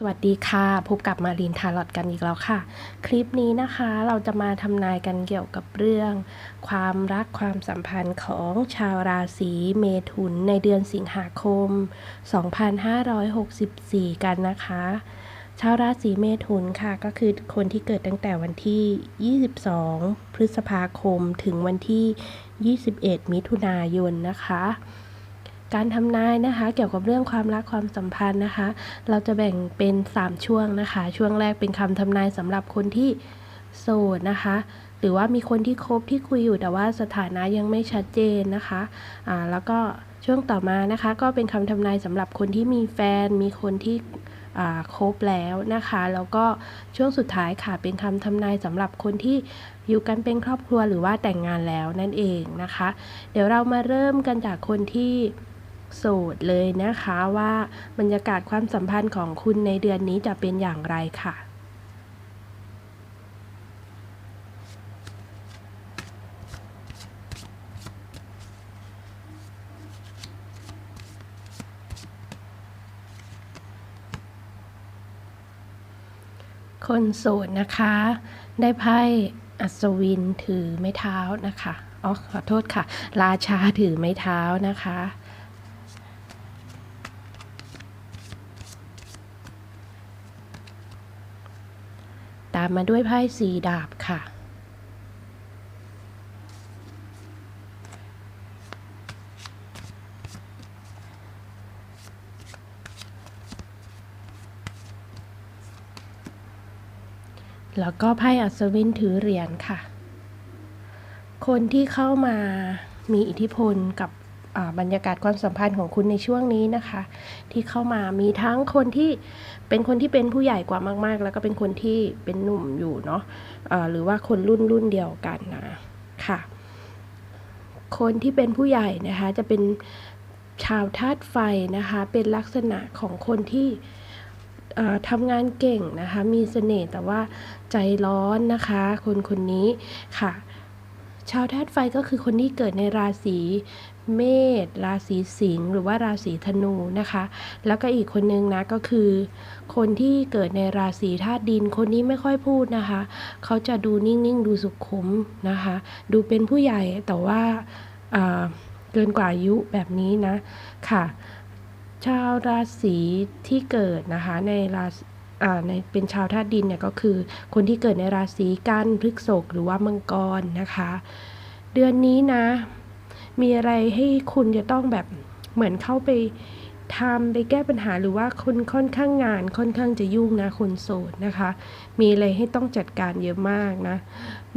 สวัสดีค่ะ พบกับมารีนทาร์ลอตกันอีกแล้วค่ะ คลิปนี้นะคะเราจะมาทำนายกันเกี่ยวกับเรื่อง ความรักความสัมพันธ์ของชาวราศีเมถุนในเดือนสิงหาคม 2564 กันนะคะ ชาวราศีเมถุนค่ะก็คือคนที่เกิดตั้งแต่วันที่ 22 พฤษภาคมถึงวันที่ 21 มิถุนายนนะคะ การทำนายนะคะ เกี่ยวกับเรื่องความรักความสัมพันธ์นะคะ เราจะแบ่งเป็น 3 ช่วงนะคะ ช่วงแรกเป็นคำทำนายสำหรับคนที่โสดนะคะ หรือว่ามีคนที่คบที่คุยอยู่แต่ว่าสถานะยังไม่ชัดเจนนะคะอ่าแล้วก็ช่วงต่อมานะคะ ก็เป็นคำทำนายสำหรับคนที่มีแฟน มีคนที่อ่าคบแล้วนะคะ แล้วก็ช่วงสุดท้ายค่ะเป็นคำทำนายสำหรับคนที่อยู่กันเป็นครอบครัวหรือว่าแต่งงานแล้วนั่นเองนะคะ เดี๋ยวเรามาเริ่มกันจากคนที่ โสดเลยนะคะว่าบรรยากาศความสัมพันธ์ของคุณในเดือนนี้จะเป็นอย่างไรค่ะคนโสดนะคะ ได้ไพ่อัศวินถือไม้เท้านะคะอ๋อขอโทษค่ะ ราชาถือไม้เท้านะคะ ตามมาด้วยไพ่สีดาบค่ะ แล้วก็ไพ่อัศวินถือเหรียญค่ะ คนที่เข้ามามีอิทธิพลกับ บรรยากาศความสัมพันธ์ของคุณในช่วงนี้นะคะ ที่เข้ามามีทั้งคนที่เป็นคนที่เป็นผู้ใหญ่กว่ามาก ๆ แล้วก็เป็นคนที่เป็นหนุ่มอยู่เนาะะหรือว่าคนรุ่นรุ่นเดียวกันนะค่ะ คนที่เป็นผู้ใหญ่นะคะจะเป็นชาวธาตุไฟนะคะเป็นลักษณะของคนที่ทำงานเก่งนะคะมีเสน่ห์แต่ว่าใจร้อนนะคะ คนคนนี้ค่ะ ชาวธาตุไฟก็คือคนที่เกิดในราศี เมษราศีสิงห์หรือว่าราศีธนูนะคะ แล้วก็อีกคนนึงนะก็คือ คนที่เกิดในราศีธาตุดินคนนี้ไม่ค่อยพูดนะคะ เขาจะดูนิ่งๆ ดูสุขุมนะคะ ดูเป็นผู้ใหญ่แต่ว่าเกินกว่าอายุแบบนี้นะค่ะ ชาวราศีที่เกิดนะคะในราศในเป็นชาวธาตุดินเนี่ยก็คือ คนที่เกิดในราศีกันพฤษภหรือว่ามังกรนะคะ เดือนนี้นะ มีอะไรให้คุณจะต้องแบบเหมือนเข้าไปทำไปแก้ปัญหาหรือว่าคุณค่อนข้างงานค่อนข้างจะยุ่งนะคนโสดนะคะ มีอะไรให้ต้องจัดการเยอะมากนะ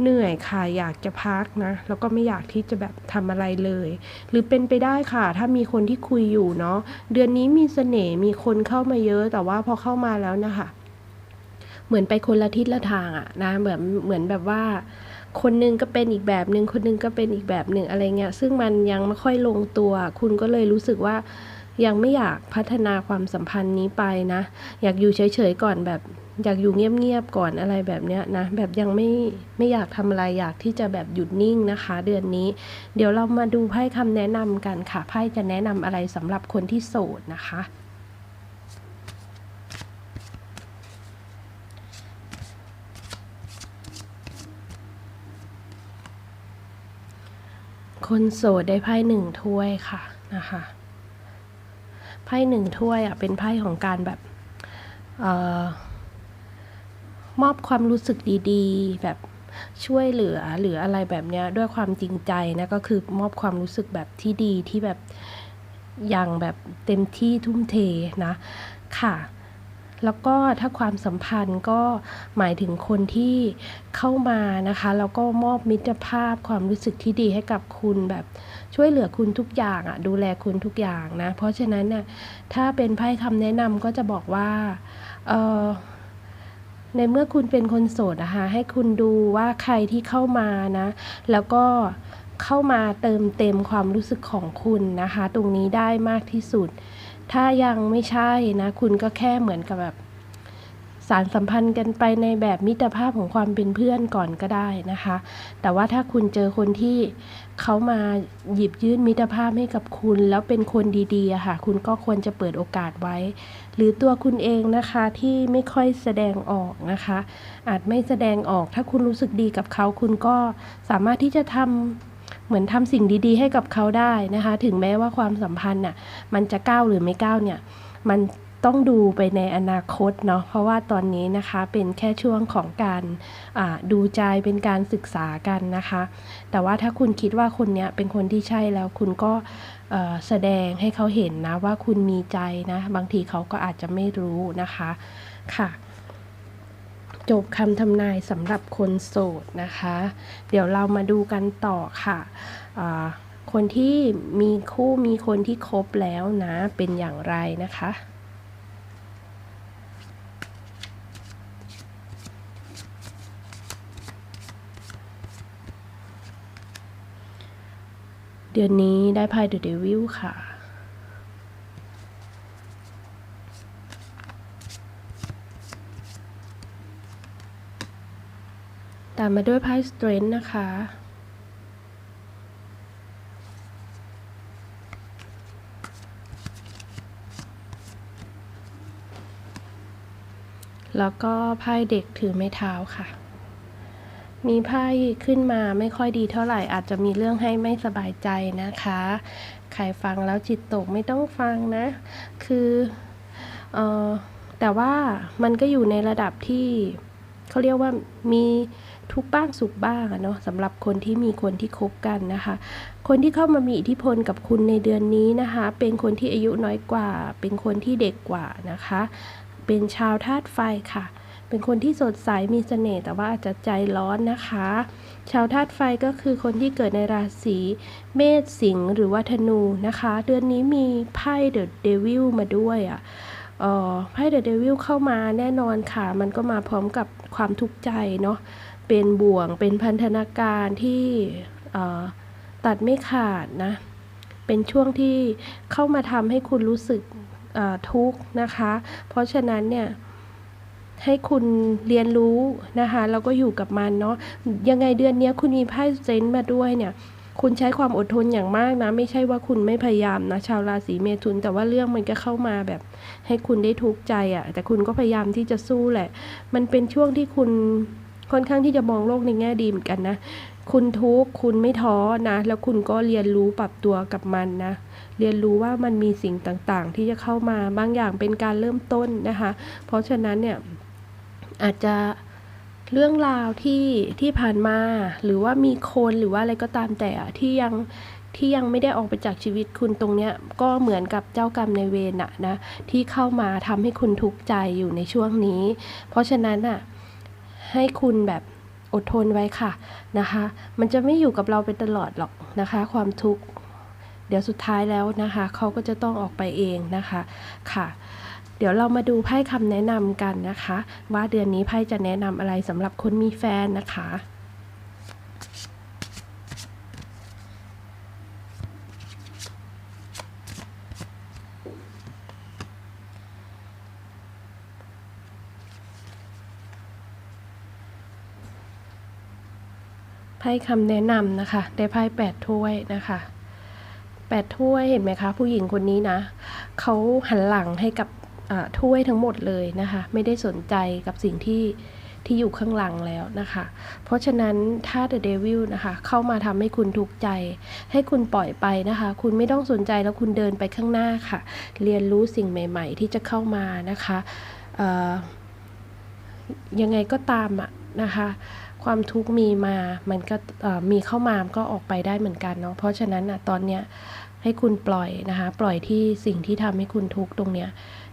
เหนื่อยค่ะอยากจะพักนะ แล้วก็ไม่อยากที่จะแบบทำอะไรเลย หรือเป็นไปได้ค่ะ ถ้ามีคนที่คุยอยู่เนาะเดือนนี้มีเสน่ห์มีคนเข้ามาเยอะแต่ว่าพอเข้ามาแล้วนะคะ เหมือนไปคนละทิศละทางอะนะเหมือนเหมือนแบบว่า คนหนึงก็เป็นอีกแบบหนึ่งคนหนึงก็เป็นอีกแบบหนึ่งอะไรเงี้ยซึ่งมันยังไม่ค่อยลงตัว คุณก็เลยรู้สึกว่ายังไม่อยากพัฒนาความสัมพันธ์นี้ไปนะ อยากอยู่เฉยๆก่อนแบบอยากอยู่เงียบๆก่อนอะไรแบบเนี้ยนะ แบบยังไม่ไม่อยากทำอะไรอยากที่จะแบบหยุดนิ่งนะคะ เดือนนี้ เดี๋ยวเรามาดูไพ่คำแนะนำกันค่ะไพ่จะแนะนำอะไรสำหรับคนที่โสดนะคะ คนโสดได้ไพ่หนึ่งถ้วยค่ะนะคะไพ่หนึ่งถ้วยอะเป็นไพ่ของการแบบออมอบความรู้สึกดีๆ แบบช่วยเหลือหรืออะไรแบบเนี้ยด้วยความจริงใจนะก็คือมอบความรู้สึกแบบที่ดีที่แบบอย่างแบบเต็มที่ทุ่มเทนะค่ะ แล้วก็ถ้าความสัมพันธ์ก็หมายถึงคนที่เข้ามานะคะ แล้วก็มอบมิตรภาพความรู้สึกที่ดีให้กับคุณแบบช่วยเหลือคุณทุกอย่างอะ่ะดูแลคุณทุกอย่างนะ เพราะฉะนั้นเนี่ยถ้าเป็นไพ่คำแนะนำก็จะบอกว่าเออในเมื่อคุณเป็นคนโสดนะคะให้คุณดูว่าใครที่เข้ามานะ แล้วก็เข้ามาเติมเต็มความรู้สึกของคุณนะคะ ตรงนี้ได้มากที่สุด ถ้ายังไม่ใช่นะ คุณก็แค่เหมือนกับแบบ สารสัมพันธ์กันไปในแบบมิตรภาพของความเป็นเพื่อนก่อนก็ได้นะคะ แต่ว่าถ้าคุณเจอคนที่เขามาหยิบยื่นมิตรภาพให้กับคุณ แล้วเป็นคนดีๆค่ะ คุณก็ควรจะเปิดโอกาสไว้ หรือตัวคุณเองนะคะที่ไม่ค่อยแสดงออกนะคะ อาจไม่แสดงออกถ้าคุณรู้สึกดีกับเขา คุณก็สามารถที่จะทำ เหมือนทำสิ่งดีๆ ให้กับเขาได้นะคะ ถึงแม้ว่าความสัมพันธ์น่ะมันจะก้าวหรือไม่ก้าวเนี่ย มันต้องดูไปในอนาคตเนาะเพราะว่าตอนนี้นะคะเป็นแค่ช่วงของการดูใจเป็นการศึกษากันนะคะ แต่ว่าถ้าคุณคิดว่าคนเนี้ยเป็นคนที่ใช่แล้วคุณก็แสดงให้เขาเห็นนะว่าคุณมีใจนะ บางทีเขาก็อาจจะไม่รู้นะคะค่ะ จบคำทำนายสำหรับคนโสดนะคะ เดี๋ยวเรามาดูกันต่อค่ะคนที่มีคู่มีคนที่คบแล้วนะ เป็นอย่างไรนะคะเดือนนี้ได้ไพ่เดอะเดวิลค่ะามมาด้วยไพ่สเตรนท์นะคะ แล้วก็ไพ่เด็กถือไม้เท้าค่ะ มีไพ่ขึ้นมาไม่ค่อยดีเท่าไหร่ อาจจะมีเรื่องให้ไม่สบายใจนะคะ ใครฟังแล้วจิตตกไม่ต้องฟังนะ คือเออแต่ว่ามันก็อยู่ในระดับที่เขาเรียกว่ามี ทุกบ้างสุขบ้างเนาะสำหรับคนที่มีคนที่คบกันนะคะ คนที่เข้ามามีอิทธิพลกับคุณในเดือนนี้นะคะ เป็นคนที่อายุน้อยกว่า เป็นคนที่เด็กกว่านะคะ เป็นชาวธาตุไฟค่ะ เป็นคนที่สดใสมีเสน่ห์แต่ว่าอาจจะใจร้อนนะคะ ชาวธาตุไฟก็คือคนที่เกิดในราศีเมษสิงห์หรือว่าธนูนะคะ เดือนนี้มีไพ่เดอะเดวิลมาด้วยอะไพ่เดอะเดวิลเข้ามาแน่นอนค่ะ มันก็มาพร้อมกับความทุกข์ใจเนาะ เป็นบ่วง เป็นพันธนาการที่ตัดไม่ขาดนะ เป็นช่วงที่เข้ามาทำให้คุณรู้สึกทุกข์นะคะ เพราะฉะนั้นเนี่ยให้คุณเรียนรู้นะคะแล้วก็อยู่กับมันเนาะยังไงเดือนนี้คุณมีไพ่เซนต์มาด้วยเนี่ย คุณใช้ความอดทนอย่างมากนะ ไม่ใช่ว่าคุณไม่พยายามนะ ชาวราศีเมถุน แต่ว่าเรื่องมันก็เข้ามาแบบ ให้คุณได้ทุกข์ใจอะ่ะ แต่คุณก็พยายามที่จะสู้แหละ มันเป็นช่วงที่คุณ ค่อนข้างที่จะมองโลกในแง่ดีเหมือนกันนะ คุณทุกข์คุณไม่ท้อนะ แล้วคุณก็เรียนรู้ปรับตัวกับมันนะ เรียนรู้ว่ามันมีสิ่งต่างๆ ที่จะเข้ามาบางอย่างเป็นการเริ่มต้นนะคะ เพราะฉะนั้นเนี่ยอาจจะเรื่องราวที่ที่ผ่านมา หรือว่ามีคนหรือว่าอะไรก็ตามแต่ที่ยังที่ยังไม่ได้ออกไปจากชีวิตคุณตรงเนี้ยก็เหมือนกับเจ้ากรรมในเวรนะนะที่เข้ามาทำให้คุณทุกข์ใจอยู่ในช่วงนี้ เพราะฉะนั้นอะ ให้คุณแบบอดทนไว้ค่ะนะคะ มันจะไม่อยู่กับเราไปตลอดหรอกนะคะ ความทุกข์เดี๋ยวสุดท้ายแล้วนะคะเขาก็จะต้องออกไปเองนะคะค่ะ เดี๋ยวเรามาดูไพ่คำแนะนำกันนะคะ ว่าเดือนนี้ไพ่จะแนะนำอะไรสำหรับคนมีแฟนนะคะ ไพ่คำแนะนำนะคะ ได้ไพ่แปดถ้วยนะคะแปดถ้วยเห็นไหมคะ ผู้หญิงคนนี้นะเขาหันหลังให้กับถ้วยทั้งหมดเลยนะคะ ไม่ได้สนใจกับสิ่งที่ที่อยู่ข้างหลังแล้วนะคะ เพราะฉะนั้นถ้า The Devil นะคะ เข้ามาทำให้คุณทุกข์ใจ ให้คุณปล่อยไปนะคะ คุณไม่ต้องสนใจแล้วคุณเดินไปข้างหน้าค่ะ เรียนรู้สิ่งใหม่ ๆ ที่จะเข้ามานะคะยังไงก็ตามอะนะคะ ความทุกข์มีมา มันก็มีเข้ามาก็ออกไปได้เหมือนกันเนาะ เพราะฉะนั้นอะตอนเนี้ยให้คุณปล่อยนะคะ ปล่อยที่สิ่งที่ทำให้คุณทุกข์ตรงเนี้ย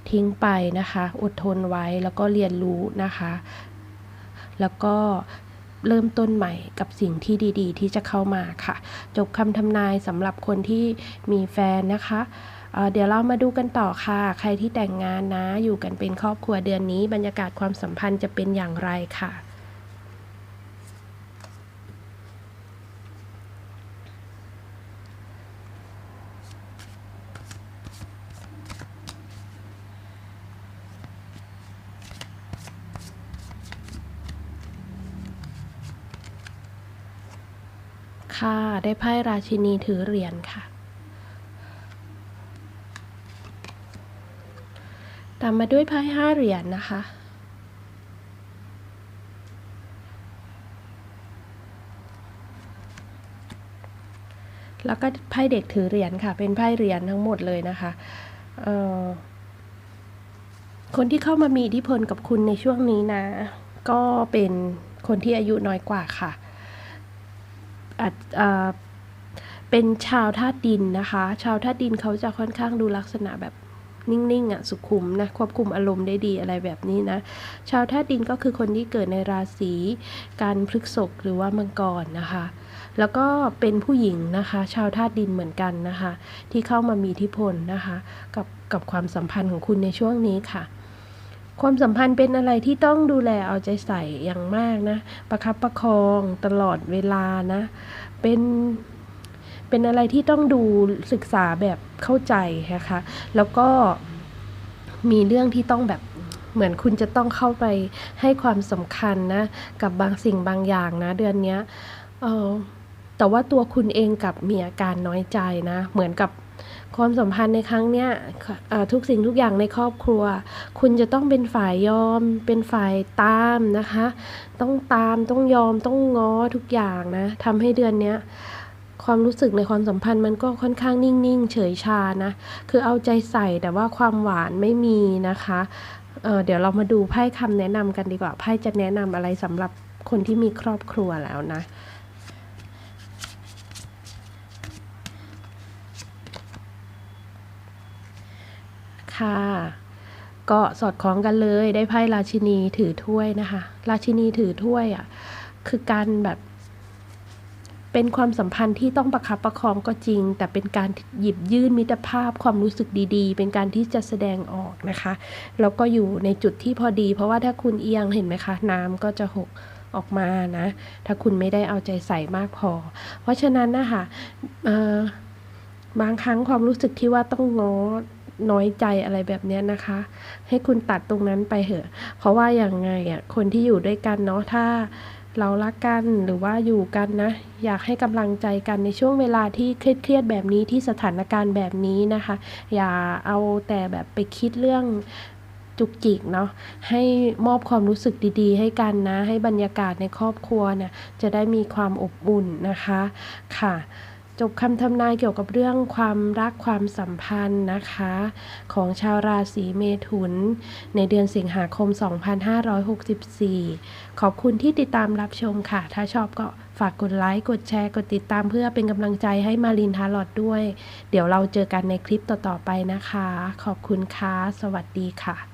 ทิ้งไปนะคะ อดทนไว้แล้วก็เรียนรู้นะคะ แล้วก็เริ่มต้นใหม่กับสิ่งที่ดี ๆ ที่จะเข้ามาค่ะ จบคำทำนายสำหรับคนที่มีแฟนนะคะเดี๋ยวเรามาดูกันต่อค่ะ ใครที่แต่งงานนะ อยู่กันเป็นครอบครัวเดือนนี้ บรรยากาศความสัมพันธ์จะเป็นอย่างไรค่ะ ค่ะ ได้ไพ่ราชินีถือเหรียญค่ะ ตามมาด้วยไพ่ห้าเหรียญนนะคะแล้วก็ไพ่เด็กถือเหรียญค่ะ เป็นไพ่เหรียญทั้งหมดเลยนะคะคนที่เข้ามามีอิทธิพลกับคุณในช่วงนี้นะ ก็เป็นคนที่อายุน้อยกว่าค่ะ เป็นชาวธาตุดินนะคะ ชาวธาตุดินเขาจะค่อนข้างดูลักษณะแบบนิ่งๆอะสุขุมนะควบคุมอารมณ์ได้ดีอะไรแบบนี้นะ ชาวธาตุดินก็คือคนที่เกิดในราศีการพฤกษกหรือว่ามังกรนะคะ แล้วก็เป็นผู้หญิงนะคะ ชาวธาตุดินเหมือนกันนะคะ ที่เข้ามามีอิทธิพลนะคะ กับกับความสัมพันธ์ของคุณในช่วงนี้ค่ะ ความสัมพันธ์เป็นอะไรที่ต้องดูแลเอาใจใส่อย่างมากนะ ประคับประคองตลอดเวลานะ เป็นเป็นอะไรที่ต้องดูศึกษาแบบเข้าใจนะคะ แล้วก็มีเรื่องที่ต้องแบบเหมือนคุณจะต้องเข้าไปให้ความสำคัญนะ กับบางสิ่งบางอย่างนะ เดือนนี้เออแต่ว่าตัวคุณเองกับมีอาการน้อยใจนะ เหมือนกับ ความสัมพันธ์ในครั้งเนี้ยทุกสิ่งทุกอย่างในครอบครัว คุณจะต้องเป็นฝ่ายยอม เป็นฝ่ายตามนะคะ ต้องตามต้องยอมต้องง้อทุกอย่างนะทำให้เดือนนี้ความรู้สึกในความสัมพันธ์มันก็ค่อนข้างนิ่งๆ เฉยชานะ คือเอาใจใส่แต่ว่าความหวานไม่มีนะคะเเดี๋ยวเรามาดูไพ่คำแนะนำกันดีกว่าไพ่จะแนะนำอะไรสำหรับคนที่มีครอบครัวแล้วนะ ค่ะ ก็สอดคล้องกันเลยได้ไพ่ราชินีถือถ้วยนะคะ ราชินีถือถ้วยอะคือการแบบเป็นความสัมพันธ์ที่ต้องประคับประคองก็จริง แต่เป็นการหยิบยื่นมิตรภาพความรู้สึกดีๆ เป็นการที่จะแสดงออกนะคะ แล้วก็อยู่ในจุดที่พอดี เพราะว่าถ้าคุณเอียงเห็นไหมคะ น้ำก็จะหกออกมานะ ถ้าคุณไม่ได้เอาใจใส่มากพอ เพราะฉะนั้นนะคะบางครั้งความรู้สึกที่ว่าต้องง้อ น้อยใจอะไรแบบนี้นะคะ ให้คุณตัดตรงนั้นไปเถอะ เพราะว่าอย่างไงอะคนที่อยู่ด้วยกันเนาะถ้าเรารักกันหรือว่าอยู่กันนะ อยากให้กำลังใจกันในช่วงเวลาที่เครียดๆแบบนี้ที่สถานการณ์แบบนี้นะคะ อย่าเอาแต่แบบไปคิดเรื่องจุกจิกเนาะให้มอบความรู้สึกดีๆ ให้กันนะ ให้บรรยากาศในครอบครัวเนี่ยจะได้มีความอบอุ่นนะคะค่ะ จบคำทำนายเกี่ยวกับเรื่องความรักความสัมพันธ์นะคะ ของชาวราศีเมถุน ในเดือนสิงหาคม 2564 ขอบคุณที่ติดตามรับชมค่ะ ถ้าชอบก็ฝากกดไลค์ กดแชร์ กดติดตามเพื่อเป็นกำลังใจให้มารินทาร์ลอดด้วย เดี๋ยวเราเจอกันในคลิปต่อ ๆ ไปนะคะ ขอบคุณค่ะ สวัสดีค่ะ